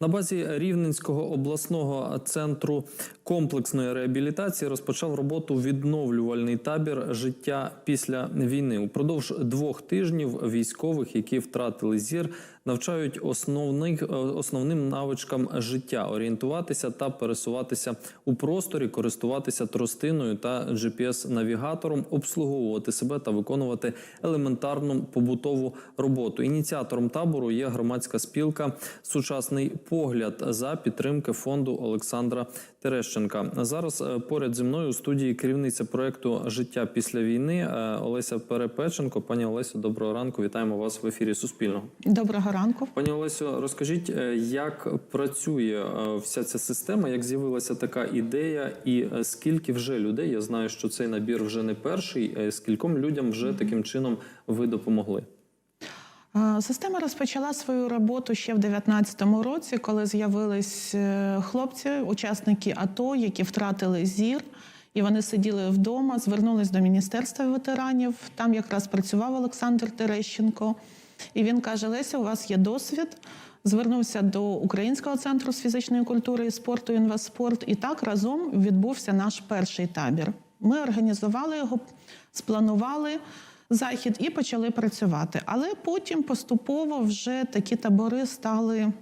На базі Рівненського обласного центру комплексної реабілітації розпочав роботу відновлювальний табір життя після війни. Упродовж двох тижнів військових, які втратили зір, навчають основних, е, основним навичкам життя орієнтуватися та пересуватися у просторі, користуватися тростиною та GPS-навігатором, обслуговувати себе та виконувати елементарну побутову роботу. Ініціатором табору є громадська спілка Сучасний погляд за підтримки фонду Олександра Терещенка. Зараз е, поряд зі мною у студії керівниця проекту Життя після війни е, Олеся Перепеченко. Пані Олесю, доброго ранку. Вітаємо вас в ефірі Суспільного. Доброго ранку. Пані Олесю, розкажіть, е, як працює е, вся ця система, як з'явилася така ідея, і е, скільки вже людей? Я знаю, що цей набір вже не перший. Скільком людям вже таким чином ви допомогли? Система розпочала свою роботу ще в 2019 році, коли з'явились хлопці, учасники АТО, які втратили зір, і вони сиділи вдома, звернулись до Міністерства ветеранів. Там якраз працював Олександр Терещенко. І він каже: Леся, у вас є досвід. Звернувся до Українського центру з фізичної культури і спорту «Інвестспорт», і так разом відбувся наш перший табір. Ми організували його, спланували захід і почали працювати. Але потім поступово вже такі табори стали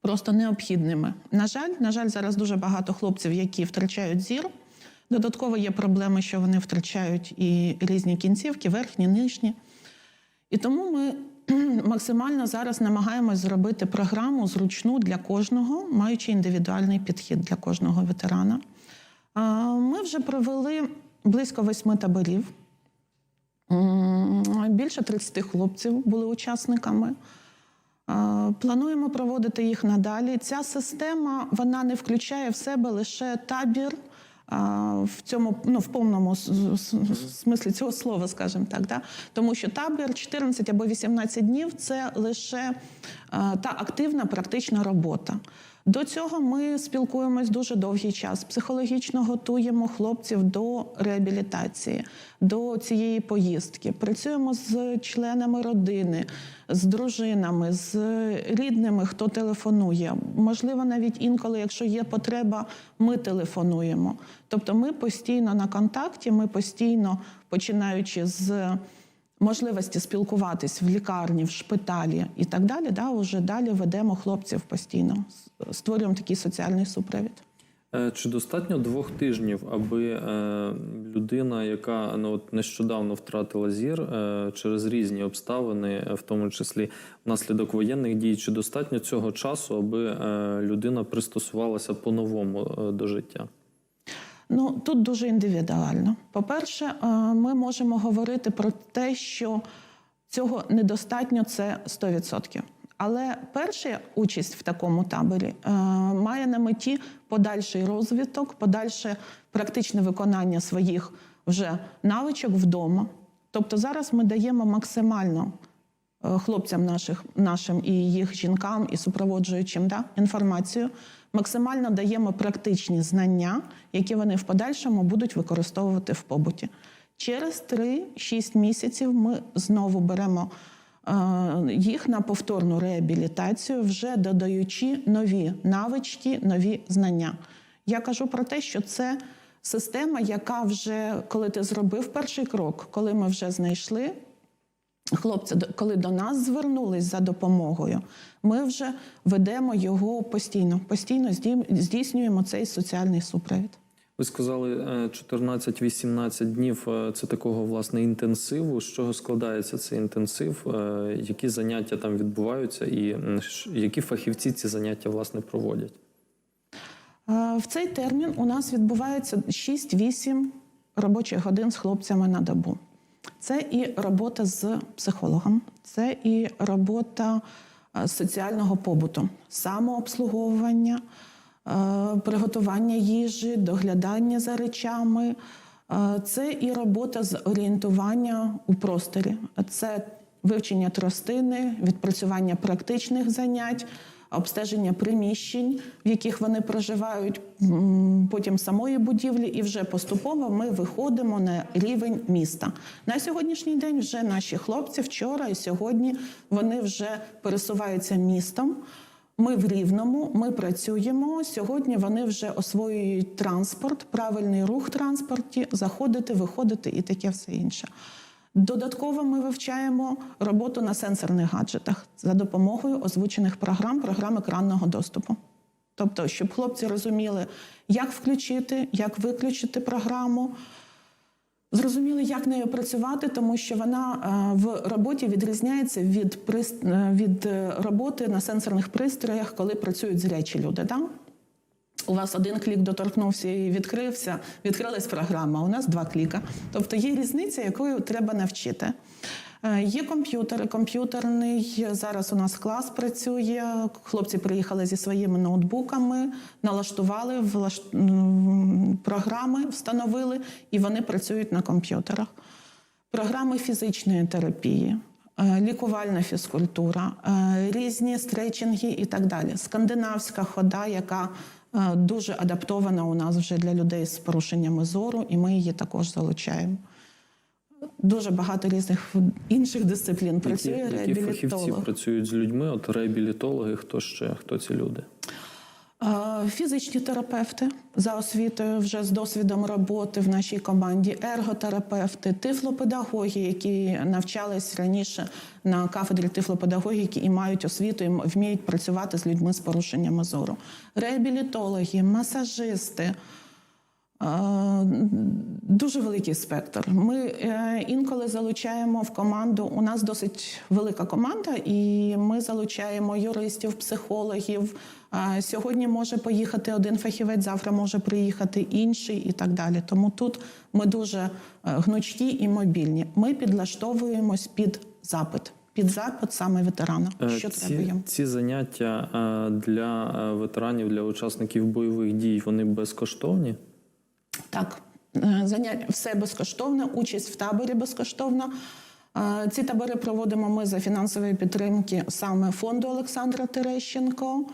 просто необхідними. На жаль, на жаль, зараз дуже багато хлопців, які втрачають зір. Додатково є проблеми, що вони втрачають і різні кінцівки, верхні, нижні. І тому ми максимально зараз намагаємось зробити програму зручну для кожного, маючи індивідуальний підхід для кожного ветерана. Ми вже провели близько восьми таборів. Більше 30 хлопців були учасниками. Плануємо проводити їх надалі. Ця система вона не включає в себе лише табір в цьому ну, в повному смислі цього слова, скажімо так. Да? Тому що табір 14 або 18 днів це лише та активна практична робота. До цього ми спілкуємось дуже довгий час. Психологічно готуємо хлопців до реабілітації, до цієї поїздки. Працюємо з членами родини, з дружинами, з рідними, хто телефонує. Можливо, навіть інколи, якщо є потреба, ми телефонуємо. Тобто, ми постійно на контакті, ми постійно починаючи з можливості спілкуватись в лікарні, в шпиталі і так далі, да, вже далі ведемо хлопців постійно, створюємо такий соціальний супровід. Е, Чи достатньо двох тижнів, аби е, людина, яка ну, от нещодавно втратила зір е, через різні обставини, в тому числі внаслідок воєнних дій, чи достатньо цього часу, аби людина пристосувалася по-новому до життя? Ну тут дуже індивідуально. По-перше, е, ми можемо говорити про те, що цього недостатньо це 100%. Але перша участь в такому таборі е, має на меті подальший розвиток, подальше практичне виконання своїх вже навичок вдома. Тобто зараз ми даємо максимально хлопцям наших, нашим і їх жінкам, і супроводжуючим да, інформацію, максимально даємо практичні знання, які вони в подальшому будуть використовувати в побуті. Через 3-6 місяців ми знову беремо е, їх на повторну реабілітацію, вже додаючи нові навички, нові знання. Я кажу про те, що це система, яка вже, коли ти зробив перший крок, коли ми вже знайшли хлопці, до- коли до нас звернулись за допомогою, ми вже ведемо його постійно, постійно здій- здійснюємо цей соціальний супровід. Ви сказали е, 14-18 днів е, це такого власне інтенсиву. З чого складається цей інтенсив? Е, Які заняття там відбуваються, і які фахівці ці заняття власне проводять? Е, В цей термін у нас відбувається 6-8 робочих годин з хлопцями на добу. Це і робота з психологом, це і робота е, соціального побуту, самообслуговування, е, приготування їжі, доглядання за речами. Е, Це і робота з орієнтування у просторі. Це вивчення тростини, відпрацювання практичних занять, обстеження приміщень, в яких вони проживають, потім самої будівлі, і вже поступово ми виходимо на рівень міста. На сьогоднішній день вже наші хлопці вчора і сьогодні вони вже пересуваються містом. Ми в Рівному, ми працюємо. Сьогодні вони вже освоюють транспорт, правильний рух транспорті, заходити, виходити і таке все інше. Додатково ми вивчаємо роботу на сенсорних гаджетах за допомогою озвучених програм, програм екранного доступу. Тобто, щоб хлопці розуміли, як включити, як виключити програму, зрозуміли, як нею працювати, тому що вона е, в роботі відрізняється від, е, від е, роботи на сенсорних пристроях, коли працюють зрячі люди. Да? У вас один клік доторкнувся і відкрився, відкрилась програма. У нас два кліка. Тобто є різниця, якою треба навчити. Е, Є комп'ютер, комп'ютерний. Зараз у нас клас працює. Хлопці приїхали зі своїми ноутбуками, налаштували влаш... програми, встановили, і вони працюють на комп'ютерах. Програми фізичної терапії, е, лікувальна фізкультура, е, різні стретчинги і так далі. Скандинавська хода, яка дуже адаптована у нас вже для людей з порушеннями зору, і ми її також залучаємо. Дуже багато різних інших дисциплін Які, працює які фахівці працюють з людьми? От реабілітологи, хто ще, хто ці люди? Фізичні терапевти за освітою, вже з досвідом роботи в нашій команді, ерготерапевти, тифлопедагоги, які навчались раніше на кафедрі тифлопедагогіки і мають освіту, і вміють працювати з людьми з порушеннями зору, реабілітологи, масажисти. Дуже великий спектр. Ми е, інколи залучаємо в команду. У нас досить велика команда, і ми залучаємо юристів, психологів. Сьогодні може поїхати один фахівець, завтра може приїхати інший і так далі. Тому тут ми дуже е, гнучкі і мобільні. Ми підлаштовуємось під запит, під запит саме ветерана. Е, Що треба ці, їм? ці заняття для ветеранів, для учасників бойових дій, вони безкоштовні? Так, е, заняття все безкоштовно, участь в таборі безкоштовна. Е, Ці табори проводимо ми за фінансової підтримки саме фонду Олександра Терещенко.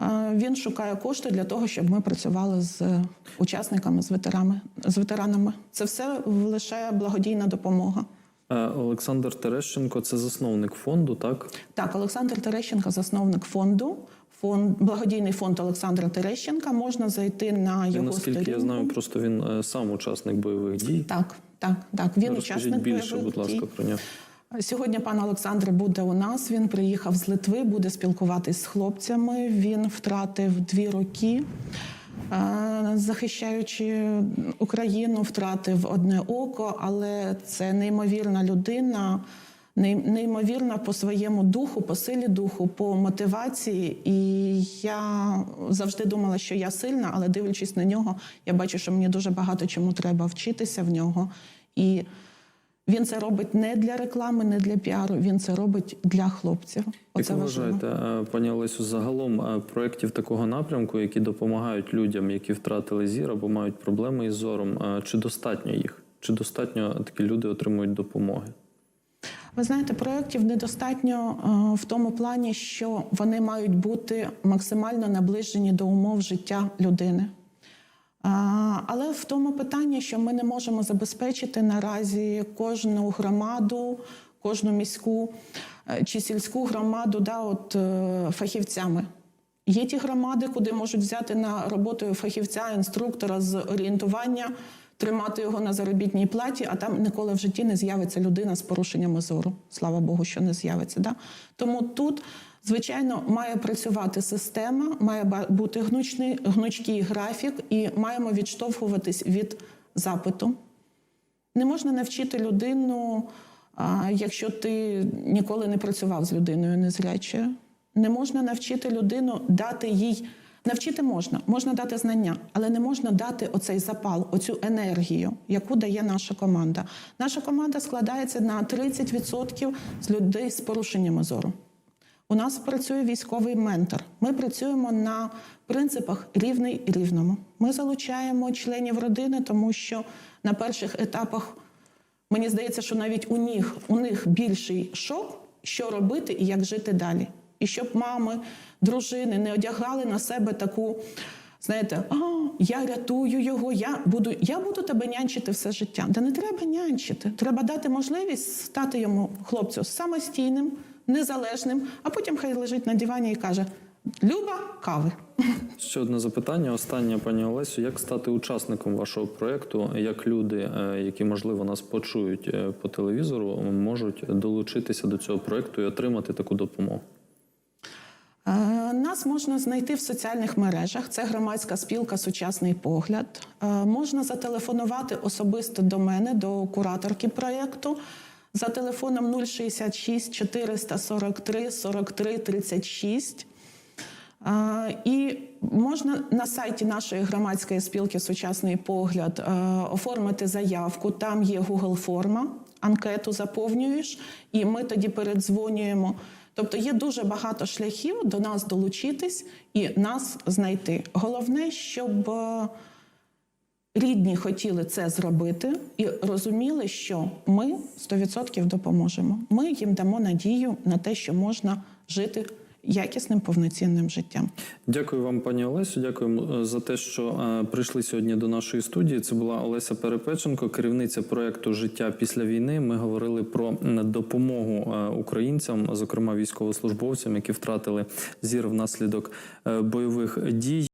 Е, Він шукає кошти для того, щоб ми працювали з учасниками, з ветеранами. З ветеранами. Це все лише благодійна допомога. Олександр Терещенко це засновник фонду, так? Так, Олександр Терещенко, засновник фонду. Фонд благодійний фонд Олександра Терещенка. Можна зайти на його наскільки я знаю, просто він е, сам учасник бойових дій. Так, так, так. Він Розкажіть учасник більше, бойових будь ласка, дій. про нього. Сьогодні пан Олександр буде у нас. Він приїхав з Литви, буде спілкуватись з хлопцями. Він втратив дві роки, е, захищаючи Україну, втратив одне око, але це неймовірна людина. Ней- Неймовірна по своєму духу, по силі духу, по мотивації. І я завжди думала, що я сильна, але дивлячись на нього, я бачу, що мені дуже багато чому треба вчитися в нього. І він це робить не для реклами, не для піару. Він це робить для хлопців. Оце ви вважаєте, пані Олесю, загалом проєктів такого напрямку, які допомагають людям, які втратили зір або мають проблеми із зором, чи достатньо їх? Чи достатньо такі люди отримують допомоги? Ви знаєте, проєктів недостатньо е, в тому плані, що вони мають бути максимально наближені до умов життя людини. Але в тому питанні, що ми не можемо забезпечити наразі кожну громаду, кожну міську е, чи сільську громаду да, от, е, фахівцями. Є ті громади, куди можуть взяти на роботу фахівця, інструктора з орієнтування, тримати його на заробітній платі, а там ніколи в житті не з'явиться людина з порушеннями зору. Слава Богу, що не з'явиться. Да? Тому тут, звичайно, має працювати система, має бути гнучний, гнучкий графік, і маємо відштовхуватись від запиту. Не можна навчити людину, якщо ти ніколи не працював з людиною незрячою. Не можна навчити людину, дати їй. Навчити можна, можна дати знання, але не можна дати оцей запал, оцю енергію, яку дає наша команда. Наша команда складається на 30% з людей з порушеннями зору. У нас працює військовий ментор. Ми працюємо на принципах рівний рівному. Ми залучаємо членів родини, тому що на перших етапах мені здається, що навіть у них, у них більший шок, що робити і як жити далі. І щоб мами, дружини не одягали на себе таку, знаєте, а я рятую його, я буду, я буду тебе нянчити все життя. Та не треба нянчити. Треба дати можливість стати йому хлопцю самостійним, незалежним, а потім хай лежить на дивані і каже: Люба кави. Ще одне запитання. Останнє, пані Олесю. Як стати учасником вашого проєкту? Як люди, е, які можливо нас почують е, по телевізору, можуть долучитися до цього проєкту і отримати таку допомогу? Нас можна знайти в соціальних мережах. Це громадська спілка Сучасний погляд. Е, Можна зателефонувати особисто до мене, до кураторки проєкту. За телефоном 066 443 43 36. Е, І можна на сайті нашої громадської спілки Сучасний погляд е, оформити заявку. Там є Google форма, анкету заповнюєш, і ми тоді передзвонюємо. Тобто є дуже багато шляхів до нас долучитись і нас знайти. Головне, щоб е, рідні хотіли це зробити і розуміли, що ми 100% допоможемо. Ми їм дамо надію на те, що можна жити якісним повноцінним життям. Дякую вам, пані Олесю. Дякую е, за те, що е, прийшли сьогодні до нашої студії. Це була Олеся Перепеченко, керівниця проєкту Життя після війни. Ми говорили про допомогу е, українцям, зокрема військовослужбовцям, які втратили зір внаслідок бойових дій.